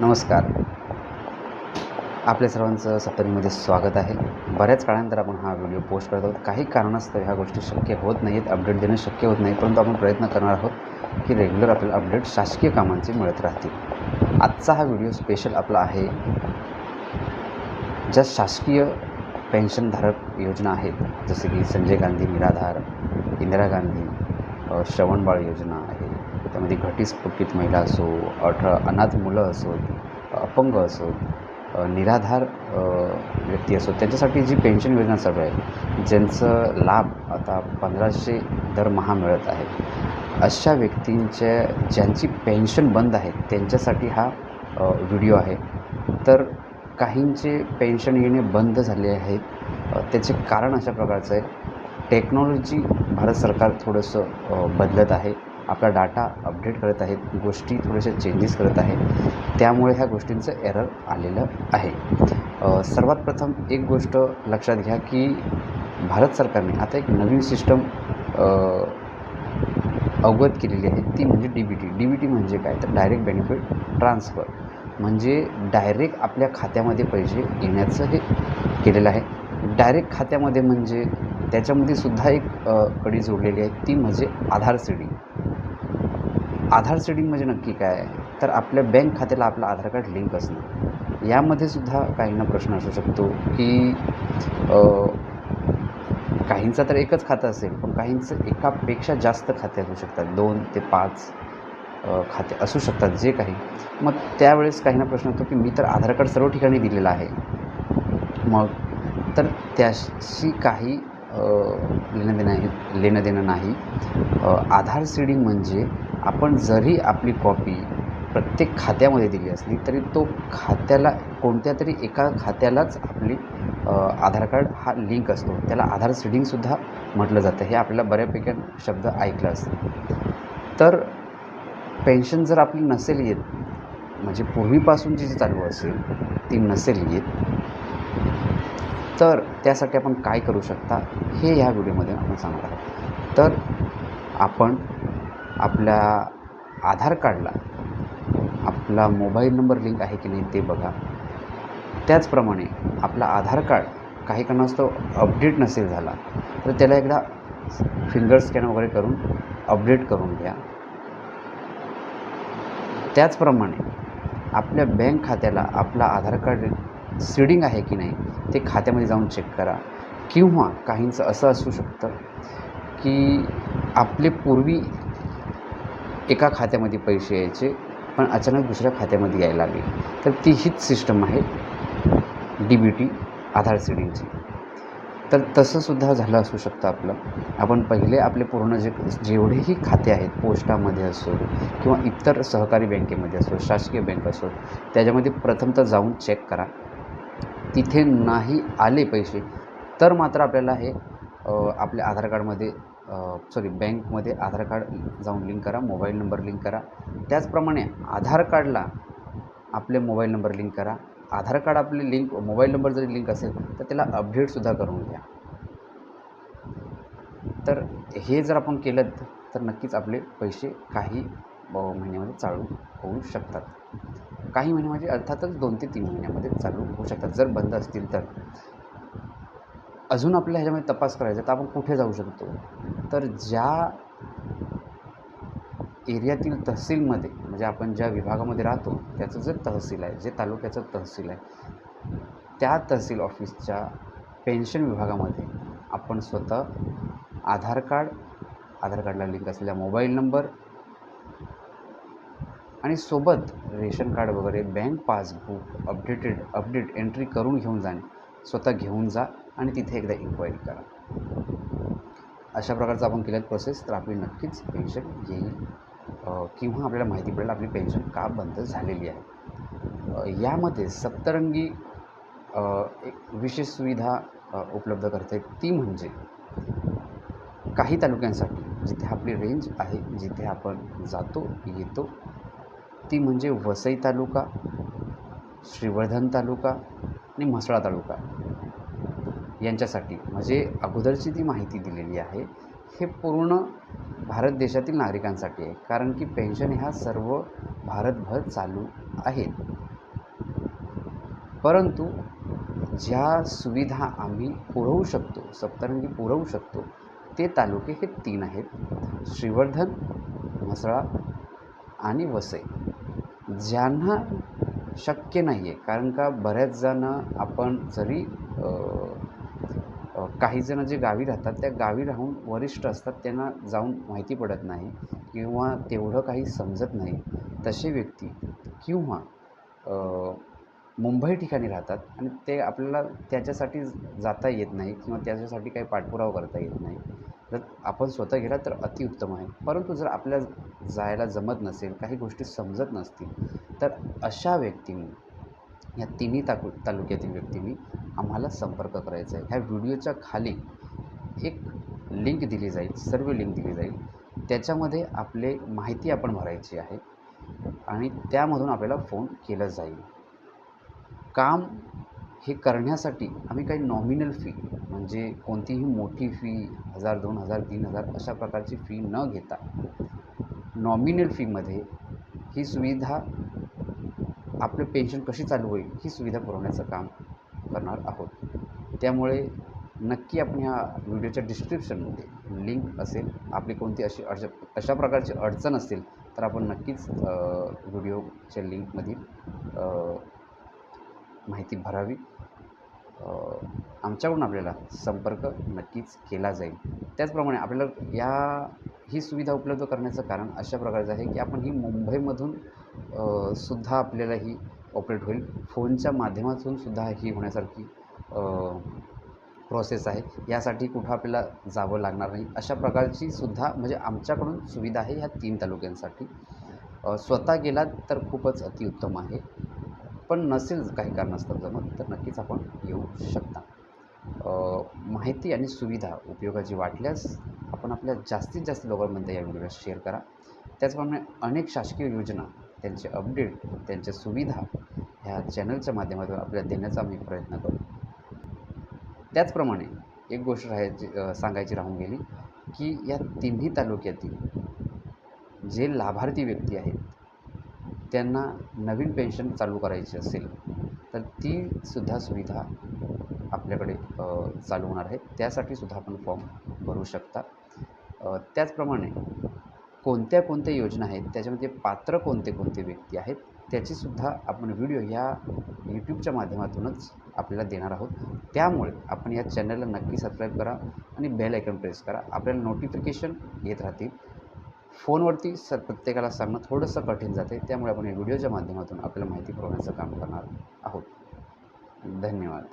नमस्कार. आपल्या सर्वांचं सप्तमीमध्ये स्वागत आहे. बऱ्याच काळानंतर आपण हा व्हिडिओ पोस्ट करत आहोत. काही कारणास्तव ह्या गोष्टी शक्य होत नाहीत अपडेट देणं शक्य होत नाही परंतु आपण प्रयत्न करणार आहोत की रेग्युलर आपल्याला अपडेट शासकीय कामांचे मिळत राहतील. आजचा हा व्हिडिओ स्पेशल आपला आहे ज्या शासकीय पेन्शनधारक योजना आहेत जसे की संजय गांधी निराधार इंदिरा गांधी श्रवणबाळ योजना आहे त्यामध्ये घटीस्फोटित महिला असो अठरा अनाथ मुलं असोत अपंग असोत निराधार व्यक्ती असोत त्यांच्यासाठी जी पेन्शन योजना चालू आहे ज्यांचं लाभ आता पंधराशे दरमहा मिळत आहे अशा व्यक्तींच्या ज्यांची पेन्शन बंद आहे त्यांच्यासाठी हा व्हिडिओ आहे. तर काहींचे पेन्शन येणे बंद झाले आहेत त्याचे कारण अशा प्रकारचं आहे. टेक्नॉलॉजी भारत सरकार थोडंसं बदलत आहे. आपला डाटा अपडेट करत आहेत गोष्टी थोड्याशा चेंजेस करत आहे त्यामुळे ह्या गोष्टींचं एरर आलेलं आहे. सर्वात प्रथम एक गोष्ट लक्षात घ्या की भारत सरकारने आता एक नवीन सिस्टम अवगत केलेली आहे. ती म्हणजे D B T D B T म्हणजे काय? तर डायरेक्ट बेनिफिट ट्रान्सफर म्हणजे डायरेक्ट आपल्या खात्यामध्ये पैसे येण्याचं हे केलेलं आहे. डायरेक्ट खात्यामध्ये म्हणजे त्याच्यामध्ये सुद्धा एक कडी जोडलेली आहे. ती म्हणजे आधार सीडिंग आधार सीडिंग म्हणजे नक्की काय तर आपल्या बँक खात्याला आपलं आधार कार्ड लिंक असणं. यामध्ये सुद्धा काहींना प्रश्न असू शकतो की काहींचा तर एकच खातं असेल पण काहींचं एकापेक्षा जास्त खाते असू शकतात. दोन ते पाच खाते असू शकतात जे काही. मग त्यावेळेस काहींना प्रश्न होतो की मी तर आधार कार्ड सर्व ठिकाणी दिलेलं आहे. मग तर त्याशी काही लेणं देणं आहे लेणं देणं नाही. आधार सीडिंग म्हणजे आपण जरी आपली कॉपी प्रत्येक खात्यामध्ये दिली असली तरी तो खात्याला कोणत्या तरी एका खात्यालाच आपली आधार कार्ड हा लिंक असतो. त्याला आधार सीडिंगसुद्धा म्हटलं जातं. हे आपल्याला बऱ्यापैकी शब्द ऐकलं असतं तर पेन्शन जर आपली नसेल येत म्हणजे पूर्वीपासूनची जी चालू असेल ती नसेल येत तर त्यासाठी आपण काय करू शकता हे ह्या व्हिडिओमध्ये आपण सांगणार आहोत. तर आपण आपल्या आधार कार्डला आपला मोबाईल नंबर लिंक आहे की नाही ते बघा. त्याचप्रमाणे आपला आधार कार्ड काही कारणास्तव अपडेट नसेल झाला तर त्याला एकदा फिंगर स्कॅन वगैरे करून अपडेट करून घ्या. त्याचप्रमाणे आपल्या बँक खात्याला आपला आधार कार्ड सीडिंग आहे की नाही ते खात्यामध्ये जाऊन चेक करा. किंवा काहींचं असं असू शकतं की आपले पूर्वी एका खात्यामध्ये पैसे यायचे पण अचानक दुसऱ्या खात्यामध्ये यायला लागले. तर ती हीच सिस्टम आहे डी बी टी आधार सीडिंगची तर तसंसुद्धा झालं असू शकतं आपलं. आपण पहिले आपले पूर्ण जे जेवढेही खाते आहेत पोस्टामध्ये असो किंवा इतर सहकारी बँकेमध्ये असो शासकीय बँक असो त्याच्यामध्ये प्रथमतः जाऊन चेक करा. तिथे नाही आले पैसे तर मात्र आपल्याला हे आपल्या आधार कार्डमध्ये सॉरी बँकमध्ये आधार कार्ड जाऊन लिंक करा मोबाईल नंबर लिंक करा. त्याचप्रमाणे आधार कार्डला आपले मोबाईल नंबर लिंक करा. आधार कार्ड आपले लिंक मोबाईल नंबर जरी लिंक असेल तर त्याला अपडेटसुद्धा करून घ्या. तर हे जर आपण केलं तर नक्कीच आपले पैसे काही महिन्यामध्ये चालू होऊ शकतात. काही महिन्यामध्ये अर्थातच दोन ते तीन महिन्यामध्ये चालू होऊ शकतात. जर बंद असतील तर. अजून आपल्या ह्याच्यामध्ये तपास करायचा तर आपण कुठे जाऊ शकतो? तर ज्या एरियातील तहसीलमध्ये म्हणजे आपण ज्या विभागामध्ये राहतो त्याचं जे तहसील आहे जे तालुक्याचं तहसील आहे त्या तहसील ऑफिसच्या पेन्शन विभागामध्ये आपण स्वतः आधार कार्ड आधार कार्डला लिंक असलेला मोबाईल नंबर आणि सोबत रेशन कार्ड वगैरे bank passbook updated update entry करून घेऊन जाणे. स्वतः घेऊन जा आणि तिथे एकदा इन्क्वायरी करा. अशा प्रकारचं आपण केलेलं प्रोसेस तर आपली नक्कीच पेन्शन येईल. किंवा आपल्याला माहिती पडेल आपली पेन्शन का बंद झालेली आहे. यामध्ये सप्तरंगी एक विशेष सुविधा उपलब्ध करते ती म्हणजे काही तालुक्यांसाठी जिथे आपली रेंज आहे जिथे आपण जातो येतो ती म्हणजे वसई तालुका श्रीवर्धन तालुका आणि म्हसळा तालुका. यांच्यासाठी. म्हणजे अगोदरची ती माहिती दिलेली आहे हे पूर्ण भारत देशातील नागरिकांसाठी आहे. कारण की पेन्शन ह्या सर्व भारतभर चालू आहेत. परंतु ज्या सुविधा आम्ही पुरवू शकतो सप्तरंगी पुरवू शकतो ते तालुके हे तीन आहेत. श्रीवर्धन म्हसळा आणि वसई. ज्यांना शक्य नाही आहे कारण का बऱ्याच जणं आपण जरी काहीजणं काही जे गावी राहतात त्या गावी राहून वरिष्ठ असतात त्यांना जाऊन माहिती पडत नाही किंवा तेवढं काही समजत नाही. तसे व्यक्ती किंवा मुंबई ठिकाणी राहतात आणि ते आपल्याला त्याच्यासाठी जाता येत नाही किंवा त्याच्यासाठी काही पाठपुरावा करता येत नाही. जर आपण स्वतः गेला तर अतिउत्तम आहे. परंतु जर आपल्या जायला जमत नसेल काही गोष्टी समजत नसतील तर अशा व्यक्तींनी या तिन्ही ताकु तालुक्यातील व्यक्तींनी आम्हाला संपर्क करायचा आहे. ह्या व्हिडिओच्या खाली एक लिंक दिली जाईल सर्व लिंक दिली जाईल. त्याच्यामध्ये आपले माहिती आपण भरायची आहे आणि त्यामधून आपल्याला फोन केला जाईल. काम हे करण्यासाठी आम्ही काही नॉमिनल फी म्हणजे कोणतीही मोठी फी हजार दोन हजार तीन हजार अशा प्रकारची फी न घेता नॉमिनल फीमध्ये ही सुविधा आपलं पेन्शन कशी चालू होईल ही सुविधा पुरवण्याचं काम करणार आहोत. त्यामुळे नक्की आपण ह्या व्हिडिओच्या डिस्क्रिप्शनमध्ये लिंक असेल आपली कोणती अशी अडचण अशा प्रकारची अडचण असेल तर आपण नक्कीच व्हिडिओच्या लिंकमधील माहिती भरावी. आमच्याकडून आपल्याला संपर्क नक्कीच केला जाईल. त्याचप्रमाणे आपल्याला या ही सुविधा उपलब्ध करण्याचं कारण अशा प्रकारचं आहे की आपण ही मुंबईमधून सुद्धा आपल्याला ही ऑपरेट होईल. फोनच्या माध्यमातून सुद्धा ही होण्यासारखी प्रोसेस आहे. यासाठी कुठं आपल्याला जावं लागणार नाही. अशा प्रकारची सुद्धा म्हणजे आमच्याकडून सुविधा आहे ह्या तीन तालुक्यांसाठी. स्वतः गेलात तर खूपच अतिउत्तम आहे. पण नसेल काही कारणास्तव जमत तर नक्कीच आपण येऊ शकता. माहिती आणि सुविधा उपयोगाची वाटल्यास आपण आपल्या जास्तीत जास्त लोकांमध्ये या व्हिडिओला शेअर करा. त्याचप्रमाणे अनेक शासकीय योजना त्यांचे अपडेट त्यांच्या सुविधा ह्या चॅनलच्या माध्यमातून आपल्याला देण्याचा आम्ही प्रयत्न करू त्याचप्रमाणे एक गोष्ट राहायची सांगायची राहून गेली की या तिन्ही तालुक्यातील जे लाभार्थी व्यक्ती आहेत त्यांना नवीन पेन्शन चालू करायची असेल तर ती सुद्धा सुविधा आपल्याकडे चालू होणार आहे. त्यासाठी सुद्धा आपण फॉर्म भरू शकता. त्याचप्रमाणे कोणत्या कोणत्या योजना आहेत त्याच्यामध्ये पात्र कोणते कोणते व्यक्ती आहेत त्याचीसुद्धा आपण व्हिडिओ ह्या यूट्यूबच्या माध्यमातूनच आपल्याला देणार आहोत. त्यामुळे आपण या चॅनलला नक्की सबस्क्राईब करा आणि बेल आयकन प्रेस करा. आपल्याला नोटिफिकेशन येत राहतील. फोनवरती स प्रत्येकाला सांगणं थोडंसं कठीण जाते. त्यामुळे आपण या व्हिडिओच्या माध्यमातून आपल्याला माहिती पुरवण्याचं काम करणार आहोत. धन्यवाद.